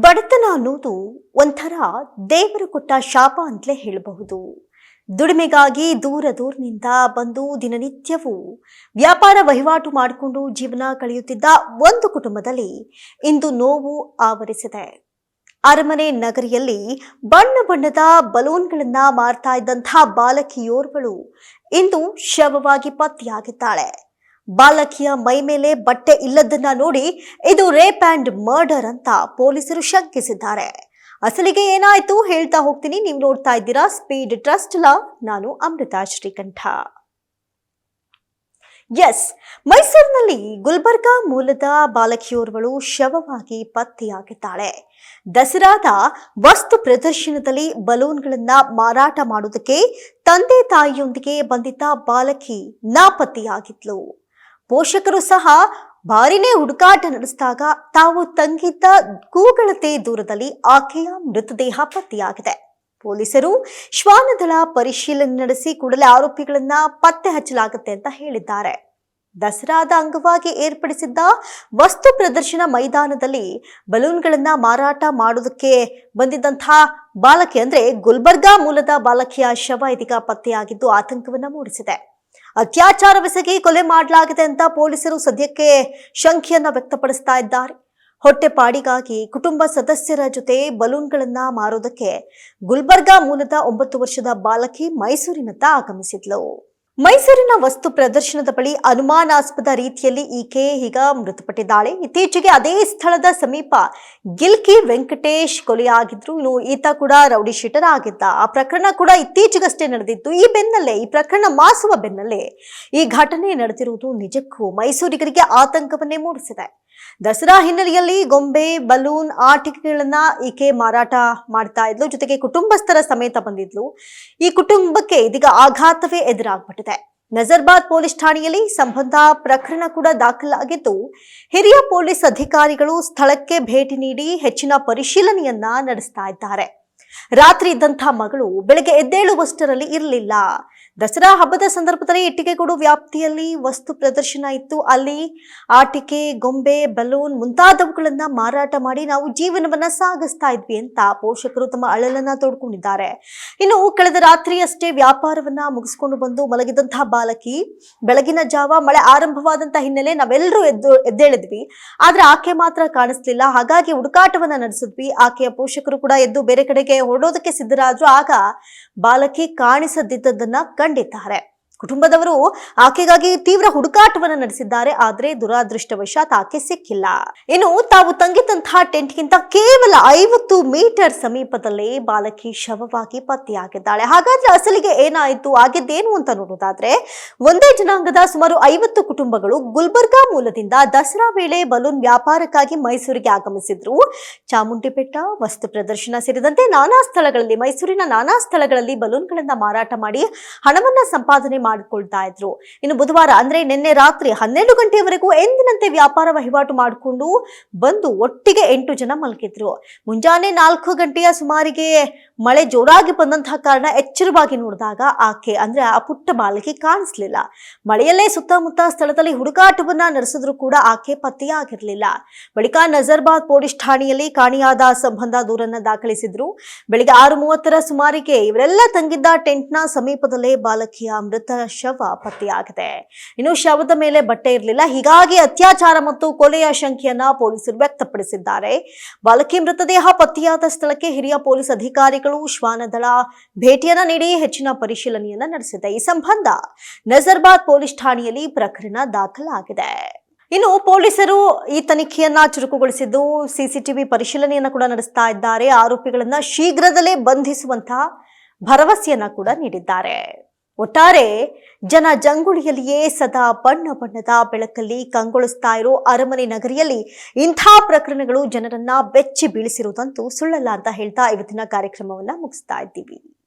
ಬಡತನ ಅನ್ನೋದು ಒಂಥರ ದೇವರು ಕೊಟ್ಟ ಶಾಪ ಅಂತಲೇ ಹೇಳಬಹುದು. ದುಡಿಮೆಗಾಗಿ ದೂರ ದೂರಿನಿಂದ ಬಂದು ದಿನನಿತ್ಯವೂ ವ್ಯಾಪಾರ ವಹಿವಾಟು ಮಾಡಿಕೊಂಡು ಜೀವನ ಕಳೆಯುತ್ತಿದ್ದ ಒಂದು ಕುಟುಂಬದಲ್ಲಿ ಇಂದು ನೋವು ಆವರಿಸಿದೆ. ಅರಮನೆ ನಗರಿಯಲ್ಲಿ ಬಣ್ಣ ಬಣ್ಣದ ಬಲೂನ್ಗಳನ್ನ ಮಾರ್ತಾ ಇದ್ದಂಥ ಬಾಲಕಿಯೋರ್ವಳು ಇಂದು ಶವವಾಗಿ ಪತ್ತೆಯಾಗಿದ್ದಾಳೆ. ಬಾಲಕಿಯ ಮೈ ಮೇಲೆ ಬಟ್ಟೆ ಇಲ್ಲದನ್ನ ನೋಡಿ ಇದು ರೇಪ್ ಅಂಡ್ ಮರ್ಡರ್ ಅಂತ ಪೊಲೀಸರು ಶಂಕಿಸಿದ್ದಾರೆ. ಅಸಲಿಗೆ ಏನಾಯ್ತು ಹೇಳ್ತಾ ಹೋಗ್ತೀನಿ, ನೀವು ನೋಡ್ತಾ ಇದ್ದೀರಾ ಸ್ಪೀಡ್ ಟ್ರಸ್ಟ್ ಲಾ, ನಾನು ಅಮೃತ ಶ್ರೀಕಂಠ. ಎಸ್, ಮೈಸೂರಿನಲ್ಲಿ ಗುಲ್ಬರ್ಗಾ ಮೂಲದ ಬಾಲಕಿಯೋರ್ವಳು ಶವವಾಗಿ ಪತ್ತೆಯಾಗಿದ್ದಾಳೆ. ದಸರಾದ ವಸ್ತು ಪ್ರದರ್ಶನದಲ್ಲಿ ಬಲೂನ್ಗಳನ್ನ ಮಾರಾಟ ಮಾಡುವುದಕ್ಕೆ ತಂದೆ ತಾಯಿಯೊಂದಿಗೆ ಬಂದಿದ್ದ ಬಾಲಕಿ ನಾಪತ್ತೆಯಾಗಿದ್ಲು. ಪೋಷಕರು ಸಹ ಬಾರಿನೇ ಹುಡುಕಾಟ ನಡೆಸಿದಾಗ ತಾವು ತಂಗಿದ್ದ ಕೂಗಳತೆ ದೂರದಲ್ಲಿ ಆಕೆಯ ಮೃತದೇಹ ಪತ್ತೆಯಾಗಿದೆ. ಪೊಲೀಸರು ಶ್ವಾನದಳ ಪರಿಶೀಲನೆ ನಡೆಸಿ ಕೂಡಲೇ ಆರೋಪಿಗಳನ್ನ ಪತ್ತೆ ಹಚ್ಚಲಾಗುತ್ತೆ ಅಂತ ಹೇಳಿದ್ದಾರೆ. ದಸರಾದ ಅಂಗವಾಗಿ ಏರ್ಪಡಿಸಿದ್ದ ವಸ್ತು ಪ್ರದರ್ಶನ ಮೈದಾನದಲ್ಲಿ ಬಲೂನ್ಗಳನ್ನ ಮಾರಾಟ ಮಾಡೋದಕ್ಕೆ ಬಂದಿದ್ದಂತಹ ಬಾಲಕಿ ಅಂದ್ರೆ ಗುಲ್ಬರ್ಗಾ ಮೂಲದ ಬಾಲಕಿಯ ಶವ ಇದೀಗ ಪತ್ತೆಯಾಗಿದ್ದು ಆತಂಕವನ್ನ ಮೂಡಿಸಿದೆ. ಅತ್ಯಾಚಾರವೆಸಗಿ ಕೊಲೆ ಮಾಡಲಾಗಿದೆ ಅಂತ ಪೊಲೀಸರು ಸದ್ಯಕ್ಕೆ ಶಂಕೆಯನ್ನ ವ್ಯಕ್ತಪಡಿಸ್ತಾ ಇದ್ದಾರೆ. ಹೊಟ್ಟೆಪಾಡಿಗಾಗಿ ಕುಟುಂಬ ಸದಸ್ಯರ ಜೊತೆ ಬಲೂನ್ಗಳನ್ನ ಮಾರೋದಕ್ಕೆ ಗುಲ್ಬರ್ಗಾ ಮೂಲದ ಒಂಬತ್ತು ವರ್ಷದ ಬಾಲಕಿ ಮೈಸೂರಿನತ್ತ ಆಗಮಿಸಿದ್ಲು. ಮೈಸೂರಿನ ವಸ್ತು ಪ್ರದರ್ಶನದ ಬಳಿ ಅನುಮಾನಾಸ್ಪದ ರೀತಿಯಲ್ಲಿ ಈಕೆ ಈಗ ಮೃತಪಟ್ಟಿದ್ದಾಳೆ. ಇತ್ತೀಚೆಗೆ ಅದೇ ಸ್ಥಳದ ಸಮೀಪ ಗಿಲ್ಕಿ ವೆಂಕಟೇಶ್ ಕೊಲೆಯಾಗಿದ್ರು ಇನ್ನು ಈತ ಕೂಡ ರೌಡಿ ಶೀಟರ್ ಆಗಿದ್ದ. ಆ ಪ್ರಕರಣ ಕೂಡ ಇತ್ತೀಚೆಗಷ್ಟೇ ನಡೆದಿತ್ತು ಈ ಬೆನ್ನಲ್ಲೇ, ಈ ಪ್ರಕರಣ ಮಾಸುವ ಬೆನ್ನಲ್ಲೇ ಈ ಘಟನೆ ನಡೆದಿರುವುದು ನಿಜಕ್ಕೂ ಮೈಸೂರಿಗರಿಗೆ ಆತಂಕವನ್ನೇ ಮೂಡಿಸಿದೆ. ದಸರಾ ಹಿನ್ನೆಲೆಯಲ್ಲಿ ಗೊಂಬೆ, ಬಲೂನ್ ಆಟಿಕೆಗಳನ್ನ ಈಕೆ ಮಾರಾಟ ಮಾಡ್ತಾ ಇದ್ಲು. ಜೊತೆಗೆ ಕುಟುಂಬಸ್ಥರ ಸಮೇತ ಬಂದಿದ್ಲು. ಈ ಕುಟುಂಬಕ್ಕೆ ಇದೀಗ ಆಘಾತವೇ ಎದುರಾಗ್ಬಿಟ್ಟಿದೆ. ನಜರ್ಬಾದ್ ಪೊಲೀಸ್ ಠಾಣೆಯಲ್ಲಿ ಸಂಬಂಧ ಪ್ರಕರಣ ಕೂಡ ದಾಖಲಾಗಿದ್ದು, ಹಿರಿಯ ಪೊಲೀಸ್ ಅಧಿಕಾರಿಗಳು ಸ್ಥಳಕ್ಕೆ ಭೇಟಿ ನೀಡಿ ಹೆಚ್ಚಿನ ಪರಿಶೀಲನೆಯನ್ನ ನಡೆಸ್ತಾ ಇದ್ದಾರೆ. ರಾತ್ರಿ ಇದ್ದಂತಹ ಮಗಳು ಬೆಳಗ್ಗೆ ಎದ್ದೇಳುವಷ್ಟರಲ್ಲಿ ಇರಲಿಲ್ಲ. ದಸರಾ ಹಬ್ಬದ ಸಂದರ್ಭದಲ್ಲಿ ಇಟ್ಟಿಗೆಗೂಡು ವ್ಯಾಪ್ತಿಯಲ್ಲಿ ವಸ್ತು ಪ್ರದರ್ಶನ ಇತ್ತು. ಅಲ್ಲಿ ಆಟಿಕೆ, ಗೊಂಬೆ, ಬಲೂನ್ ಮುಂತಾದವುಗಳನ್ನ ಮಾರಾಟ ಮಾಡಿ ನಾವು ಜೀವನವನ್ನ ಸಾಗಿಸ್ತಾ ಇದ್ವಿ ಅಂತ ಪೋಷಕರು ತಮ್ಮ ಅಳಲನ್ನ ತೋಡ್ಕೊಂಡಿದ್ದಾರೆ. ಇನ್ನು ಕಳೆದ ರಾತ್ರಿಯಷ್ಟೇ ವ್ಯಾಪಾರವನ್ನ ಮುಗಿಸ್ಕೊಂಡು ಬಂದು ಮಲಗಿದಂತಹ ಬಾಲಕಿ, ಬೆಳಗಿನ ಜಾವ ಮಳೆ ಆರಂಭವಾದಂತಹ ಹಿನ್ನೆಲೆ ನಾವೆಲ್ಲರೂ ಎದ್ದು ಎದ್ದೇಳಿದ್ವಿ. ಆದ್ರೆ ಆಕೆ ಮಾತ್ರ ಕಾಣಿಸ್ಲಿಲ್ಲ. ಹಾಗಾಗಿ ಹುಡುಕಾಟವನ್ನ ನಡೆಸಿದ್ವಿ. ಆಕೆಯ ಪೋಷಕರು ಕೂಡ ಎದ್ದು ಬೇರೆ ಹೊರಡೋದಕ್ಕೆ ಸಿದ್ಧರಾದ್ರು ಆಗ ಬಾಲಕಿ ಕಾಣಿಸದಿದ್ದದನ್ನ ಕಂಡಿದ್ದಾರೆ. ಕುಟುಂಬದವರು ಆಕೆಗಾಗಿ ತೀವ್ರ ಹುಡುಕಾಟವನ್ನು ನಡೆಸಿದ್ದಾರೆ, ಆದ್ರೆ ದುರಾದೃಷ್ಟವಶಾತ್ ಆಕೆ ಸಿಕ್ಕಿಲ್ಲ. ಇನ್ನು ತಾವು ತಂಗಿದ್ದಂತಹ ಟೆಂಟ್ಗಿಂತ ಕೇವಲ ಐವತ್ತು ಮೀಟರ್ ಸಮೀಪದಲ್ಲೇ ಬಾಲಕಿ ಶವವಾಗಿ ಪತ್ತೆಯಾಗಿದ್ದಾಳೆ. ಹಾಗಾದ್ರೆ ಅಸಲಿಗೆ ಏನಾಯಿತು, ಆಗಿದ್ದೇನು ಅಂತ ನೋಡೋದಾದ್ರೆ, ಒಂದೇ ಜನಾಂಗದ ಸುಮಾರು ಐವತ್ತು ಕುಟುಂಬಗಳು ಗುಲ್ಬರ್ಗಾ ಮೂಲದಿಂದ ದಸರಾ ವೇಳೆ ಬಲೂನ್ ವ್ಯಾಪಾರಕ್ಕಾಗಿ ಮೈಸೂರಿಗೆ ಆಗಮಿಸಿದ್ರು. ಚಾಮುಂಡಿ ಬೆಟ್ಟ ವಸ್ತು ಪ್ರದರ್ಶನ ಸೇರಿದಂತೆ ನಾನಾ ಸ್ಥಳಗಳಲ್ಲಿ, ಮೈಸೂರಿನ ನಾನಾ ಸ್ಥಳಗಳಲ್ಲಿ ಬಲೂನ್ಗಳನ್ನ ಮಾರಾಟ ಮಾಡಿ ಹಣವನ್ನ ಸಂಪಾದನೆ ಮಾಡಿಕೊಳ್ತಾ ಇದ್ರು. ಇನ್ನು ಬುಧವಾರ ಅಂದ್ರೆ ನಿನ್ನೆ ರಾತ್ರಿ ಹನ್ನೆರಡು ಗಂಟೆಯವರೆಗೂ ಎಂದಿನಂತೆ ವ್ಯಾಪಾರ ವಹಿವಾಟು ಮಾಡಿಕೊಂಡು ಬಂದು ಒಟ್ಟಿಗೆ ಎಂಟು ಜನ ಮಲಗಿದ್ರು. ಮುಂಜಾನೆ ನಾಲ್ಕು ಗಂಟೆಯ ಸುಮಾರಿಗೆ ಮಳೆ ಜೋರಾಗಿ ಬಂದಂತಹ ಕಾರಣ ಎಚ್ಚರವಾಗಿ ನೋಡಿದಾಗ ಆಕೆ ಅಂದ್ರೆ ಆ ಪುಟ್ಟ ಬಾಲಕಿ ಕಾಣಿಸ್ಲಿಲ್ಲ. ಮಳೆಯಲ್ಲೇ ಸುತ್ತಮುತ್ತ ಸ್ಥಳದಲ್ಲಿ ಹುಡುಕಾಟವನ್ನ ನಡೆಸಿದ್ರು ಕೂಡ ಆಕೆ ಪತ್ತೆಯಾಗಿರಲಿಲ್ಲ. ಬಳಿಕ ನಜರ್ಬಾದ್ ಪೊಲೀಸ್ ಠಾಣೆಯಲ್ಲಿ ಕಾಣೆಯಾದ ಸಂಬಂಧ ದೂರನ್ನ ದಾಖಲಿಸಿದ್ರು. ಬೆಳಿಗ್ಗೆ ಆರು ಮೂವತ್ತರ ಸುಮಾರಿಗೆ ಇವರೆಲ್ಲ ತಂಗಿದ್ದ ಟೆಂಟ್ನ ಸಮೀಪದಲ್ಲೇ ಬಾಲಕಿಯ ಮೃತ ಶವ ಪತ್ತೆಯಾಗಿದೆ. ಇನ್ನು ಶವದ ಮೇಲೆ ಬಟ್ಟೆ ಇರಲಿಲ್ಲ. ಹೀಗಾಗಿ ಅತ್ಯಾಚಾರ ಮತ್ತು ಕೊಲೆಯ ಶಂಕೆಯನ್ನ ಪೊಲೀಸರು ವ್ಯಕ್ತಪಡಿಸಿದ್ದಾರೆ. ಬಾಲಕಿ ಮೃತದೇಹ ಪತ್ತೆಯಾದ ಸ್ಥಳಕ್ಕೆ ಹಿರಿಯ ಪೊಲೀಸ್ ಅಧಿಕಾರಿಗಳು, ಶ್ವಾನದಳ ಭೇಟಿಯನ್ನ ನೀಡಿ ಹೆಚ್ಚಿನ ಪರಿಶೀಲನೆಯನ್ನ ನಡೆಸಿದೆ. ಈ ಸಂಬಂಧ ನಜರ್ಬಾದ್ ಪೊಲೀಸ್ ಠಾಣೆಯಲ್ಲಿ ಪ್ರಕರಣ ದಾಖಲಾಗಿದೆ. ಇನ್ನು ಪೊಲೀಸರು ಈ ತನಿಖೆಯನ್ನ ಚುರುಕುಗೊಳಿಸಿದ್ದು ಸಿಸಿಟಿವಿ ಪರಿಶೀಲನೆಯನ್ನ ಕೂಡ ನಡೆಸ್ತಾ ಇದ್ದಾರೆ. ಆರೋಪಿಗಳನ್ನ ಶೀಘ್ರದಲ್ಲೇ ಬಂಧಿಸುವಂತಹ ಭರವಸೆಯನ್ನ ಕೂಡ ನೀಡಿದ್ದಾರೆ. ಒಟ್ಟಾರೆ ಜನ ಜಂಗುಳಿಯಲ್ಲಿಯೇ ಸದಾ ಬಣ್ಣ ಬಣ್ಣದ ಬೆಳಕಲ್ಲಿ ಕಂಗೊಳಿಸ್ತಾ ಇರೋ ಅರಮನೆ ನಗರಿಯಲ್ಲಿ ಇಂಥ ಪ್ರಕರಣಗಳು ಜನರನ್ನ ಬೆಚ್ಚಿ ಬೀಳಿಸಿರುವುದಂತೂ ಸುಳ್ಳಲ್ಲ ಅಂತ ಹೇಳ್ತಾ ಇವತ್ತಿನ ಕಾರ್ಯಕ್ರಮವನ್ನ ಮುಗಿಸ್ತಾ ಇದ್ದೀವಿ.